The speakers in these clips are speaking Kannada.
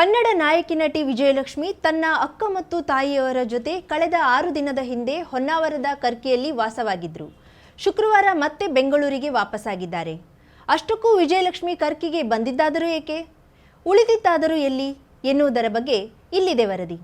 ಕನ್ನಡ ನಾಯಕಿ ನಟಿ ವಿಜಯಲಕ್ಷ್ಮಿ ತನ್ನ ಅಕ್ಕ ಮತ್ತು ತಾಯಿಯವರ ಜೊತೆ ಕಳೆದ ಆರು ದಿನದ ಹಿಂದೆ ಹೊನ್ನಾವರದ ಕರ್ಕಿಯಲ್ಲಿ ವಾಸವಾಗಿದ್ದರು ಶುಕ್ರವಾರ ಮತ್ತೆ ಬೆಂಗಳೂರಿಗೆ ವಾಪಸ್ಸಾಗಿದ್ದಾರೆ. ಅಷ್ಟಕ್ಕೂ ವಿಜಯಲಕ್ಷ್ಮಿ ಕರ್ಕಿಗೆ ಬಂದಿದ್ದಾದರೂ ಏಕೆ? ಉಳಿದಿದ್ದಾದರೂ ಎಲ್ಲಿ? ಎನ್ನುವುದರ ಬಗ್ಗೆ ಇಲ್ಲಿದೆ ವರದಿ.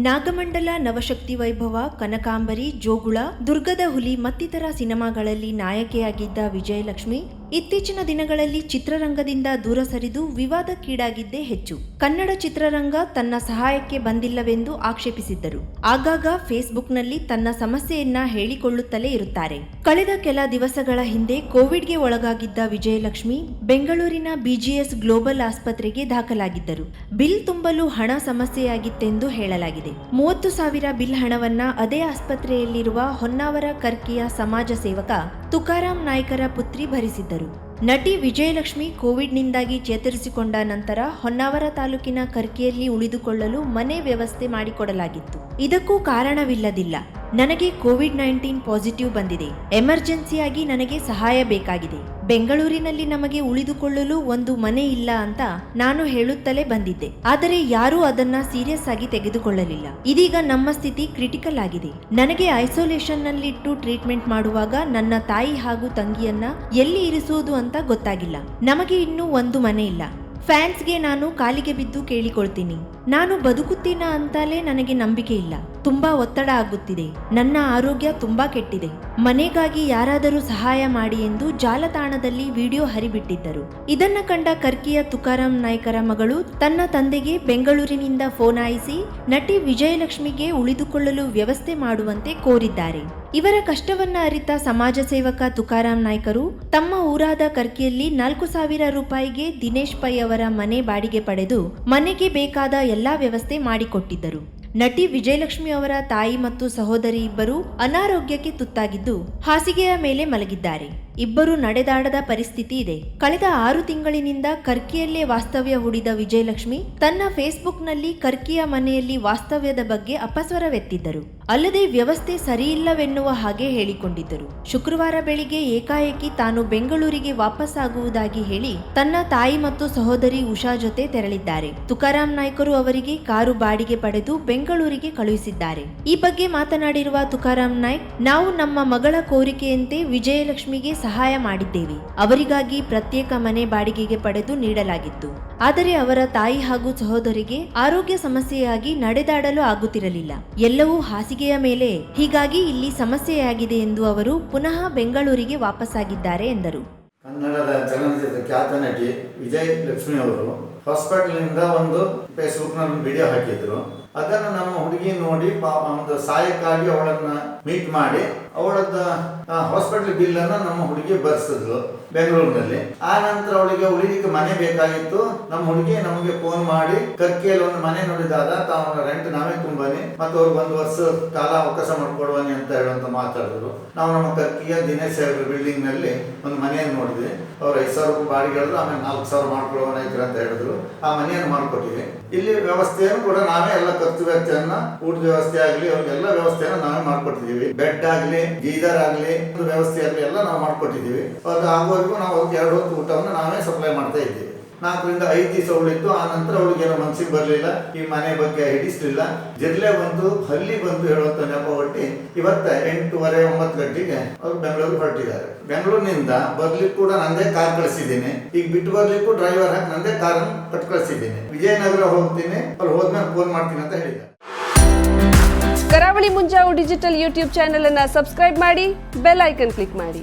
ನಾಗಮಂಡಲ, ನವಶಕ್ತಿ ವೈಭವ, ಕನಕಾಂಬರಿ, ಜೋಗುಳ, ದುರ್ಗದ ಹುಲಿ ಮತ್ತಿತರ ಸಿನಿಮಾಗಳಲ್ಲಿ ನಾಯಕಿಯಾಗಿದ್ದ ವಿಜಯಲಕ್ಷ್ಮಿ ಇತ್ತೀಚಿನ ದಿನಗಳಲ್ಲಿ ಚಿತ್ರರಂಗದಿಂದ ದೂರ ಸರಿದು ವಿವಾದಕ್ಕೀಡಾಗಿದ್ದೇ ಹೆಚ್ಚು. ಕನ್ನಡ ಚಿತ್ರರಂಗ ತನ್ನ ಸಹಾಯಕ್ಕೆ ಬಂದಿಲ್ಲವೆಂದು ಆಕ್ಷೇಪಿಸಿದ್ದರು. ಆಗಾಗ ಫೇಸ್ಬುಕ್ನಲ್ಲಿ ತನ್ನ ಸಮಸ್ಯೆಯನ್ನ ಹೇಳಿಕೊಳ್ಳುತ್ತಲೇ ಇರುತ್ತಾರೆ. ಕಳೆದ ಕೆಲ ದಿವಸಗಳ ಹಿಂದೆ ಕೋವಿಡ್ಗೆ ಒಳಗಾಗಿದ್ದ ವಿಜಯಲಕ್ಷ್ಮಿ ಬೆಂಗಳೂರಿನ ಬಿಜಿಎಸ್ ಗ್ಲೋಬಲ್ ಆಸ್ಪತ್ರೆಗೆ ದಾಖಲಾಗಿದ್ದರು. ಬಿಲ್ ತುಂಬಲು ಹಣ ಸಮಸ್ಯೆಯಾಗಿತ್ತೆಂದು ಹೇಳಲಾಗಿದೆ. ಮೂವತ್ತು ಸಾವಿರ ಬಿಲ್ ಹಣವನ್ನ ಅದೇ ಆಸ್ಪತ್ರೆಯಲ್ಲಿರುವ ಹೊನ್ನಾವರ ಕರ್ಕಿಯ ಸಮಾಜ ಸೇವಕ ತುಕಾರಾಂ ನಾಯ್ಕರ ಪುತ್ರಿ ಭರಿಸಿದ್ದರು. ನಟಿ ವಿಜಯಲಕ್ಷ್ಮಿ ಕೋವಿಡ್ನಿಂದಾಗಿ ಚೇತರಿಸಿಕೊಂಡ ನಂತರ ಹೊನ್ನಾವರ ತಾಲೂಕಿನ ಕರ್ಕಿಯಲ್ಲಿ ಉಳಿದುಕೊಳ್ಳಲು ಮನೆ ವ್ಯವಸ್ಥೆ ಮಾಡಿಕೊಡಲಾಗಿತ್ತು. ಇದಕ್ಕೂ ಕಾರಣವಿಲ್ಲದಿಲ್ಲ. ನನಗೆ ಕೋವಿಡ್ ನೈನ್ಟೀನ್ ಪಾಸಿಟಿವ್ ಬಂದಿದೆ. ಎಮರ್ಜೆನ್ಸಿಯಾಗಿ ನನಗೆ ಸಹಾಯ ಬೇಕಾಗಿದೆ. ಬೆಂಗಳೂರಿನಲ್ಲಿ ನಮಗೆ ಉಳಿದುಕೊಳ್ಳಲು ಒಂದು ಮನೆ ಇಲ್ಲ ಅಂತ ನಾನು ಹೇಳುತ್ತಲೇ ಬಂದಿದ್ದೆ. ಆದರೆ ಯಾರೂ ಅದನ್ನ ಸೀರಿಯಸ್ ಆಗಿ ತೆಗೆದುಕೊಳ್ಳಲಿಲ್ಲ. ಇದೀಗ ನಮ್ಮ ಸ್ಥಿತಿ ಕ್ರಿಟಿಕಲ್ ಆಗಿದೆ. ನನಗೆ ಐಸೋಲೇಷನ್ ನಲ್ಲಿಟ್ಟು ಟ್ರೀಟ್ಮೆಂಟ್ ಮಾಡುವಾಗ ನನ್ನ ತಾಯಿ ಹಾಗೂ ತಂಗಿಯನ್ನ ಎಲ್ಲಿ ಇರಿಸುವುದು ಅಂತ ಗೊತ್ತಾಗಿಲ್ಲ. ನಮಗೆ ಇನ್ನೂ ಒಂದು ಮನೆ ಇಲ್ಲ. ಫ್ಯಾನ್ಸ್ಗೆ ನಾನು ಕಾಲಿಗೆ ಬಿದ್ದು ಕೇಳಿಕೊಳ್ತೀನಿ. ನಾನು ಬದುಕುತ್ತೀನ ಅಂತಲೇ ನನಗೆ ನಂಬಿಕೆ ಇಲ್ಲ. ತುಂಬಾ ಒತ್ತಡ ಆಗುತ್ತಿದೆ. ನನ್ನ ಆರೋಗ್ಯ ತುಂಬಾ ಕೆಟ್ಟಿದೆ. ಮನೆಗಾಗಿ ಯಾರಾದರೂ ಸಹಾಯ ಮಾಡಿ ಎಂದು ಜಾಲತಾಣದಲ್ಲಿ ವಿಡಿಯೋ ಹರಿಬಿಟ್ಟಿದ್ದರು. ಇದನ್ನ ಕಂಡ ಕರ್ಕಿಯ ತುಕಾರಾಂ ನಾಯ್ಕರ ಮಗಳು ತನ್ನ ತಂದೆಗೆ ಬೆಂಗಳೂರಿನಿಂದ ಫೋನ್ ಆಯಿಸಿ ನಟಿ ವಿಜಯಲಕ್ಷ್ಮಿಗೆ ಉಳಿದುಕೊಳ್ಳಲು ವ್ಯವಸ್ಥೆ ಮಾಡುವಂತೆ ಕೋರಿದ್ದಾರೆ. ಇವರ ಕಷ್ಟವನ್ನ ಅರಿತ ಸಮಾಜ ಸೇವಕ ತುಕಾರಾಂ ನಾಯ್ಕರು ತಮ್ಮ ಊರಾದ ಕರ್ಕಿಯಲ್ಲಿ ನಾಲ್ಕು ಸಾವಿರ ರೂಪಾಯಿಗೆ ದಿನೇಶ್ ಪೈ ಅವರ ಮನೆ ಬಾಡಿಗೆ ಪಡೆದು ಮನೆಗೆ ಬೇಕಾದ ಎಲ್ಲಾ ವ್ಯವಸ್ಥೆ ಮಾಡಿಕೊಟ್ಟಿದ್ದರು. ನಟಿ ವಿಜಯಲಕ್ಷ್ಮಿ ಅವರ ತಾಯಿ ಮತ್ತು ಸಹೋದರಿ ಇಬ್ಬರು ಅನಾರೋಗ್ಯಕ್ಕೆ ತುತ್ತಾಗಿದ್ದು ಹಾಸಿಗೆಯ ಮೇಲೆ ಮಲಗಿದ್ದಾರೆ. ಇಬ್ಬರು ನಡೆದಾಡದ ಪರಿಸ್ಥಿತಿ ಇದೆ. ಕಳೆದ ಆರು ತಿಂಗಳಿನಿಂದ ಕರ್ಕಿಯಲ್ಲೇ ವಾಸ್ತವ್ಯ ಹೂಡಿದ ವಿಜಯಲಕ್ಷ್ಮಿ ತನ್ನ ಫೇಸ್ಬುಕ್ನಲ್ಲಿ ಕರ್ಕಿಯ ಮನೆಯಲ್ಲಿ ವಾಸ್ತವ್ಯದ ಬಗ್ಗೆ ಅಪಸ್ವರವೆತ್ತಿದ್ದರು. ಅಲ್ಲದೆ ವ್ಯವಸ್ಥೆ ಸರಿಯಿಲ್ಲವೆನ್ನುವ ಹಾಗೆ ಹೇಳಿಕೊಂಡಿದ್ದರು. ಶುಕ್ರವಾರ ಬೆಳಿಗ್ಗೆ ಏಕಾಏಕಿ ತಾನು ಬೆಂಗಳೂರಿಗೆ ವಾಪಸ್ಸಾಗುವುದಾಗಿ ಹೇಳಿ ತನ್ನ ತಾಯಿ ಮತ್ತು ಸಹೋದರಿ ಉಷಾ ಜೊತೆ ತೆರಳಿದ್ದಾರೆ. ತುಕಾರಾಂ ನಾಯ್ಕರು ಅವರಿಗೆ ಕಾರು ಬಾಡಿಗೆ ಪಡೆದು ಬೆಂಗಳೂರಿಗೆ ಕಳುಹಿಸಿದ್ದಾರೆ. ಈ ಬಗ್ಗೆ ಮಾತನಾಡಿರುವ ತುಕಾರಾಂ ನಾಯ್ಕ್, ನಾವು ನಮ್ಮ ಮಗಳ ಕೋರಿಕೆಯಂತೆ ವಿಜಯಲಕ್ಷ್ಮಿಗೆ ಸಹಾಯ ಮಾಡಿದ್ದೇವೆ. ಅವರಿಗಾಗಿ ಪ್ರತ್ಯೇಕ ಮನೆ ಬಾಡಿಗೆಗೆ ಪಡೆದು ನೀಡಲಾಗಿತ್ತು. ಆದರೆ ಅವರ ತಾಯಿ ಹಾಗೂ ಸಹೋದರಿಗೆ ಆರೋಗ್ಯ ಸಮಸ್ಯೆಯಾಗಿ ನಡೆದಾಡಲು ಆಗುತ್ತಿರಲಿಲ್ಲ. ಎಲ್ಲವೂ ಹಾಸಿಗೆಯ ಮೇಲೆ. ಹೀಗಾಗಿ ಇಲ್ಲಿ ಸಮಸ್ಯೆಯಾಗಿದೆ ಎಂದು ಅವರು ಪುನಃ ಬೆಂಗಳೂರಿಗೆ ವಾಪಸ್ಸಾಗಿದ್ದಾರೆ ಎಂದರು. ಕನ್ನಡದ ಚಲನಚಿತ್ರ ಖ್ಯಾತ ನಟಿ ವಿಜಯ್ ಲಕ್ಷ್ಮಿ ಅವರು ಹಾಸ್ಪಿಟಲ್ನಿಂದ ಒಂದು ಫೇಸ್ಬುಕ್ನಲ್ಲಿ ವಿಡಿಯೋ ಹಾಕಿದ್ರು. ಅದನ್ನು ನಮ್ಮ ಹುಡುಗಿ ನೋಡಿ ಪಾಪ ಒಂದು ಸಹಾಯಕ್ಕಾಗಿ ಅವಳನ್ನ ಮೀಟ್ ಮಾಡಿ ಅವಳದ ಹಾಸ್ಪಿಟಲ್ ಬಿಲ್ ಅನ್ನ ನಮ್ಮ ಹುಡುಗಿ ಬರ್ಸಿದ್ಲು ಬೆಂಗಳೂರಿನಲ್ಲಿ. ಆ ನಂತರ ಅವಳಿಗೆ ಉಳಿಲಿಕ್ಕೆ ಮನೆ ಬೇಕಾಗಿತ್ತು. ನಮ್ಮ ಹುಡುಗಿ ನಮಗೆ ಫೋನ್ ಮಾಡಿ, ಕರ್ಕಿಯಲ್ಲಿ ಒಂದು ಮನೆ ನೋಡಿದಾಗ ತಾವು ರೆಂಟ್ ನಾವೇ ತುಂಬಾನಿ, ಮತ್ತು ಅವ್ರಿಗೆ ಒಂದು ವರ್ಷ ಕಾಲ ಅವಕಾಶ ಮಾಡಿಕೊಡುವನಿ ಅಂತ ಹೇಳುವಂತ ಮಾತಾಡಿದ್ರು. ನಾವು ನಮ್ಮ ಕರ್ಕಿಯ ದಿನೇಶ್ ಬಿಲ್ಡಿಂಗ್ನಲ್ಲಿ ಒಂದು ಮನೆಯನ್ನು ನೋಡಿದ್ವಿ ಅವ್ರು ಐದು ಸಾವಿರ ರೂಪಾಯಿ ಬಾಡಿಗೆ ಹೇಳಿದ್ರು, ಆಮೇಲೆ ನಾಲ್ಕು ಸಾವಿರ ಮಾಡ್ಕೊಳ್ಳೋಣ ಇದ್ರೆ ಅಂತ ಹೇಳಿದ್ರು. ಆ ಮನೆಯನ್ನು ಮಾಡ್ಕೊಟ್ಟಿದ್ವಿ ಇಲ್ಲಿ ವ್ಯವಸ್ಥೆಯನ್ನು ಕೂಡ ನಾವೇ ಎಲ್ಲ ಖರ್ಚು ವೆಚ್ಚವನ್ನ ಊಟದ ವ್ಯವಸ್ಥೆ ಆಗಲಿ, ಅವ್ರಿಗೆಲ್ಲ ವ್ಯವಸ್ಥೆಯನ್ನು ನಾವೇ ಮಾಡ್ಕೊಟ್ಟಿದ್ದೀವಿ. ಬೆಡ್ ಆಗಲಿ, ಗೀಜರ್ ಆಗಲಿ ವ್ಯವಸ್ಥೆ ಆಗಲಿ ಎಲ್ಲ ನಾವು ಮಾಡ್ಕೊಟ್ಟಿದ್ದೀವಿ. ಅದು ಆಗೋವರೆಗೂ ನಾವು ಎರಡು ಹೊತ್ತು ಊಟವನ್ನು ನಾವೇ ಸಪ್ಲೈ ಮಾಡ್ತಾ ಇದ್ದೀವಿ. ನಾಲ್ಕರಿಂದ ಐದು ದಿವಸ ಉಳಿತು ಆ ನಂತರ ಅವಳಿಗೆ ಏನೋ ಮನ್ಸಿಗೆ ಬರಲಿಲ್ಲ. ಈ ಮನೆ ಬಗ್ಗೆ ಹಿಡಿಸ್ಲಿಲ್ಲ. ಜಿರ್ಲೆ ಬಂದು, ಹಲ್ಲಿ ಬಂತು ಹೇಳುವಂತ ನೆಪ ಒಟ್ಟಿ ಇವತ್ತ ಎಂಟೂವರೆ ಒಂಬತ್ತು ಗಂಟೆಗೆ ಅವ್ರು ಬೆಂಗಳೂರು ಹೊರಟಿದ್ದಾರೆ. ಬೆಂಗಳೂರಿನಿಂದ ಬರ್ಲಿಕ್ಕೆ ಕೂಡ ನಂದೇ ಕಾರ್ ಕಳಿಸಿದ್ದೀನಿ. ಈಗ ಬಿಟ್ಟು ಬರ್ಲಿಕ್ಕೂ ಡ್ರೈವರ್ ಹಾಕಿ ನಂದೇ ಕಾರ್ ಕಟ್ ಕಳಿಸಿದ್ದೀನಿ. ವಿಜಯನಗರ ಹೋಗ್ತೀನಿ. ಅವ್ರು ಹೋದ್ಮೇಲೆ ಫೋನ್ ಮಾಡ್ತೀನಿ ಅಂತ ಹೇಳಿದ್ದಾರೆ. Karavali Munjavu digital YouTube channel ಅನ್ನ ಸಬ್ಸ್ಕ್ರೈಬ್ ಮಾಡಿ, ಬೆಲ್ ಐಕನ್ ಕ್ಲಿಕ್ ಮಾಡಿ.